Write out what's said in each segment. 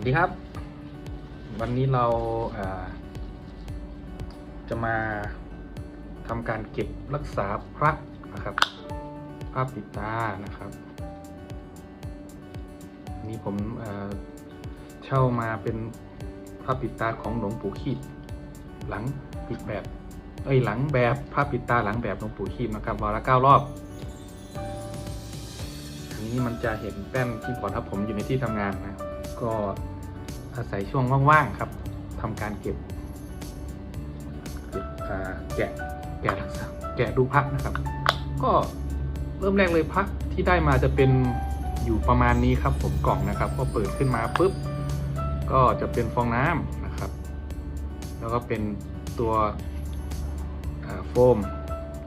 วัสดีครับ วันนี้เราาจะมาทำการเก็บรักษาพระนะครับพระปิดตานะครับนี้ผมเเช่ามาเป็นพระปิดตาของหลวงปู่ขีดหลังปิดแบบเอ้ยหลังแบบพระปิดตาหลังแบบหลวงปู่ขีดนะครับวันละเก้ารอบอันนี้มันจะเห็นแป้นที่บอร์ดครับผมอยู่ในที่ทำงานนะ ก็อาศัยช่วงว่างๆครับทำการเก็บเก็บแกะแกะรักษาแกะดูพักนะครับ ก็เริ่มแรกเลยพักที่ได้มาจะเป็นอยู่ประมาณนี้ครับ ผมกล่องนะครับ ก็เปิดขึ้นมาปุ๊บก็จะเป็นฟองน้ำนะครับ แล้วก็เป็นตัวโฟม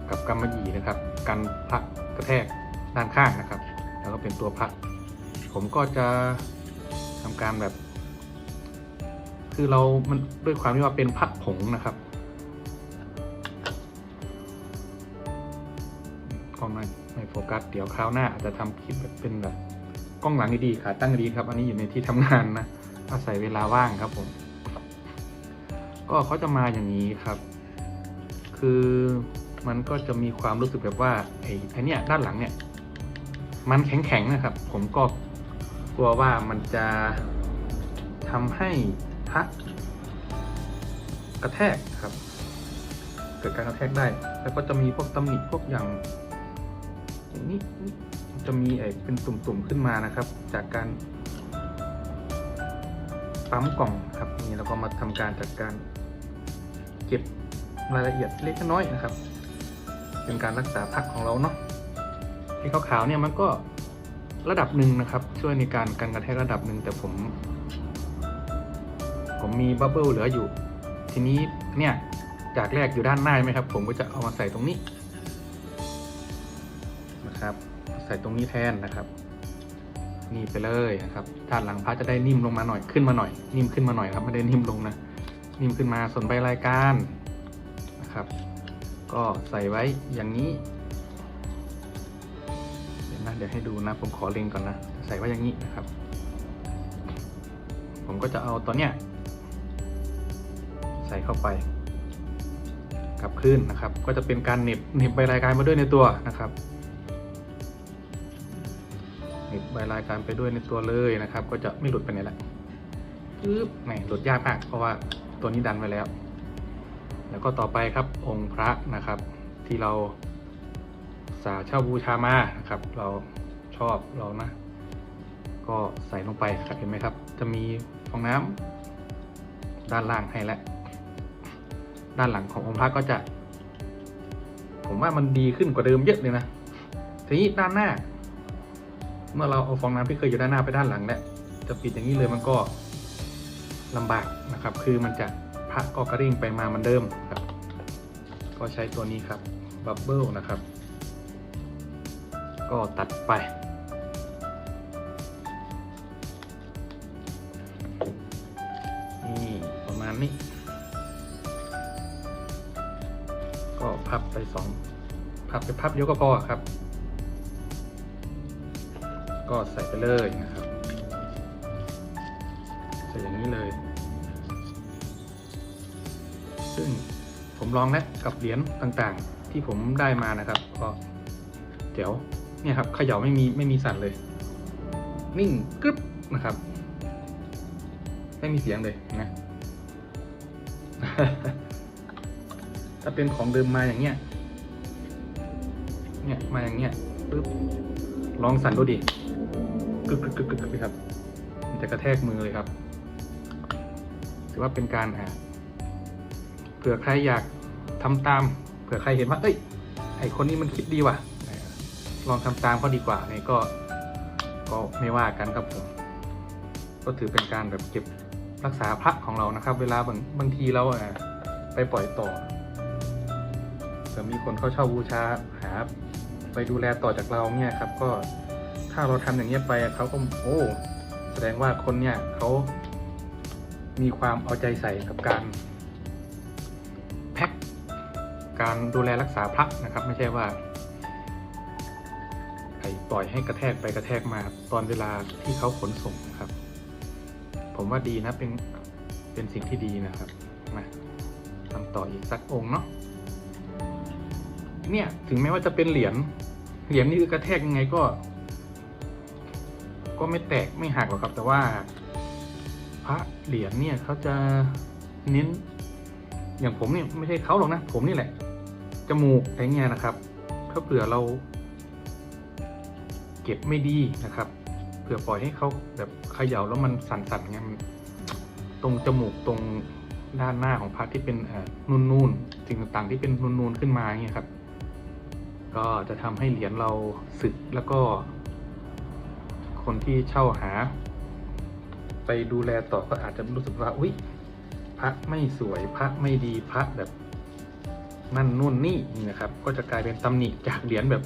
กับกำมะหยี่นะครับ กันพักกระแทกด้านข้างนะครับ แล้วก็เป็นตัวพัก ผมก็จะ ทำการแบบ คือเรามันด้วยความที่ว่าเป็นพักผงนะครับกล้องไม่ไม่โฟกัส เดี๋ยวคราวหน้าอาจจะทำคลิปแบบเป็นแบบกล้องหลังดีๆขาตั้งดีครับ อันนี้อยู่ในที่ทำงานนะอาศัยเวลาว่างครับผม ก็เขาจะมาอย่างนี้ครับ คือมันก็จะมีความรู้สึกแบบว่าไอ้ไอเนี่ยด้านหลังเนี่ย มันแข็งๆนะครับ ผมก็ กลัวว่ามันจะทำให้พักกระแทกครับ เกิดการกระแทกได้ แล้วก็จะมีพวกตำหนิพวกอย่างอย่างนี้จะมีไอ้เป็นตุ่มๆขึ้นมานะครับ จากการปั๊มกล่องครับนี่เราก็มาทำการจัดการเก็บรายละเอียดเล็กน้อยนะครับ เป็นการรักษาพักของเราเนาะไอ้ขาวๆเนี่ยมันก็ ระดับหนึ่งนะครับ ช่วยในการกันกระแทกระดับหนึ่งแต่ผม ผมมีบับเบิลเหลืออยู่ ทีนี้เนี่ยจากแรกอยู่ด้านหน้าใช่ไหมครับ ผมก็จะเอามาใส่ตรงนี้นะครับ ใส่ตรงนี้แทนนะครับ นี่ไปเลยนะครับด้านหลังพระจะได้นิ่มลงมาหน่อยขึ้นมาหน่อย นิ่มขึ้นมาหน่อยครับไม่ได้นิ่มลงนะนิ่มขึ้นมาส่วนใบรายการนะครับ ก็ใส่ไว้อย่างนี้ ดี๋ยวนะเดี๋ยวให้ดูนะผมขอเล็งก่อนนะ ใส่ไว้อย่างนี้นะครับ ผมก็จะเอาตัวเนี้ยใส่เข้าไปกลับขึ้นนะครับ ก็จะเป็นการเหน็บเหน็บใบรายการมาด้วยในตัวนะครับเหน็บใบรายการไปด้วยในตัวเลยนะครับ ก็จะไม่หลุดไปไหนละปึ๊บแหมหลุดยากมาก เพราะว่าตัวนี้ดันไว้แล้ว แล้วก็ต่อไปครับองค์พระนะครับ ที่เรา สาเช่าบูชามานะครับ เราชอบเรานะ ก็ใส่ลงไปครับเห็นไหมครับ จะมีฟองน้ำด้านล่างให้แล้วด้านหลังขององค์พระก็จะ ผมว่ามันดีขึ้นกว่าเดิมเยอะเลยนะทีนี้ด้านหน้า เมื่อเราเอาฟองน้ำที่เคยอยู่ด้านหน้าไปด้านหลังแล้วจะปิดอย่างนี้เลยมันก็ลำบากนะครับ คือมันจะพระก็กระริ่งไปมาเหมันเดิมครับ ก็ใช้ตัวนี้ครับบับเบิลนะครับ ก็ตัดไปนี่ประมาณนี้ ก็พับไปสองพับไปพับเดียวก็พอครับ ก็ใส่ไปเลยนะครับ ใส่อย่างนี้เลย ซึ่งผมลองแล้วกับเหรียญต่างๆที่ผมได้มานะครับก็เดี๋ยว เนี่ยครับเขย่าไม่มีไม่มีสั่นเลย นิ่งกรึบนะครับ ไม่มีเสียงเลยนะ ถ้าเป็นของเดิมมาอย่างเงี้ย เนี่ยมาอย่างเงี้ยปึ๊บลองสั่นดูดิกึกกึกกึกกึกกึครับ มันจะกระแทกมือเลยครับ ถือว่าเป็นการอ่าเผื่อใครอยากทำตาม เผื่อใครเห็นว่า เอ้ย ไอคนนี้มันคิดดีว่ะ ลองทำตามเขาดีกว่านี่ก็ก็ไม่ว่ากันครับผม ก็ถือเป็นการแบบเก็บรักษาพระของเรานะครับ เวลาบางบางทีเราอะไปปล่อยต่อจะมีคนเขาเช่าบูชาหาไปดูแลต่อจากเราเนี่ยครับ ก็ถ้าเราทำอย่างเงี้ยไปเขาก็โอ้แสดงว่าคนเนี่ยเขามีความเอาใจใส่กับการแพ็คการดูแลรักษาพระนะครับ ไม่ใช่ว่า ปล่อยให้กระแทกไปกระแทกมาตอนเวลาที่เขาขนส่งนะครับ ผมว่าดีนะเป็นเป็นสิ่งที่ดีนะครับมาทำต่ออีกสักองค์เนาะเนี่ยถึงแม้ว่าจะเป็นเหรียญเหรียญนี่คือกระแทกยังไงก็ ก็ไม่แตกไม่หักหรอกครับ แต่ว่า พระเหรียญเนี่ยเขาจะเน้น อย่างผมเนี่ยไม่ใช่เขาหรอกนะ ผมนี่แหละจมูกอะไรเงี้ยนะครับ ถ้าเผื่อเรา เก็บไม่ดีนะครับ เผื่อปล่อยให้เขาแบบเขย่าแล้วมันสั่นๆเงี้ยมันตรงจมูกตรงด้านหน้าของพระที่เป็นเอ่อนูนๆสิ่งต่างๆที่เป็นนูนๆขึ้นมาเงี้ยครับ ก็จะทำให้เหรียญเราสึกแล้วก็ คนที่เช่าหา ไปดูแลต่อก็อาจจะรู้สึกว่าอุ๊ยพระไม่สวยพระไม่ดีพระแบบนั่นนู่นนี่นะครับ ก็จะกลายเป็นตำหนิจากเหรียญแบบ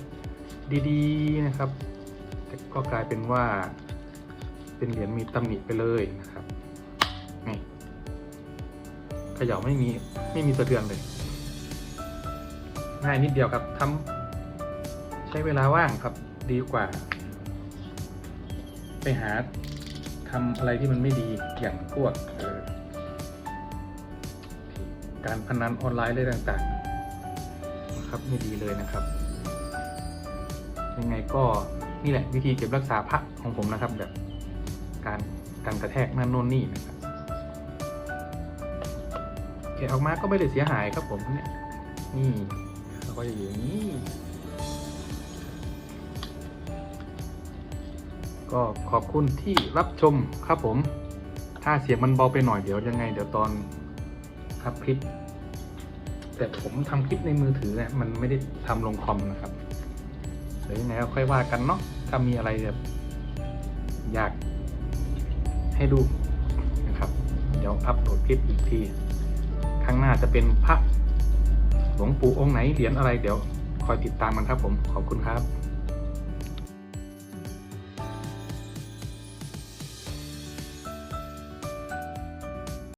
ดีๆนะครับ ก็กลายเป็นว่า เป็นเหรียญมีตำหนิไปเลยนะครับนี่เขย่าไม่มีไม่มีสะเทือนเลย ง่ายนิดเดียวครับทำใช้เวลาว่างครับดีกว่า ไปหาทำอะไรที่มันไม่ดีอย่างพวกการพนันออนไลน์อะไรต่างๆนะครับไม่ดีเลยนะครับ ยังไงก็ นี่แหละวิธีเก็บรักษาพระของผมนะครับ แบบการการกระแทกนั่นโน่นนี่นะครับแกะออกมาก็ไม่ได้เสียหายครับผมเนี่ยนี่เราก็จะอยู่างนี้ ก็ขอบคุณที่รับชมครับผม ถ้าเสียงมันเบาไปหน่อยเดี๋ยวยังไง เดี๋ยวตอนอัพคลิป แต่ผมทำคลิปในมือถือเนี่ยมันไม่ได้ทำลงคอมนะครับ เดี๋ยวยังไงก็ค่อยว่ากันเนาะถ้ามีอะไรแบบอยากให้ดูนะครับ เดี๋ยวอัพโหลดคลิปอีกทีข้างหน้าจะเป็นพระหลวงปู่องค์ไหนเหรียญอะไรเดี๋ยวคอยติดตามมันครับผมขอบคุณครับ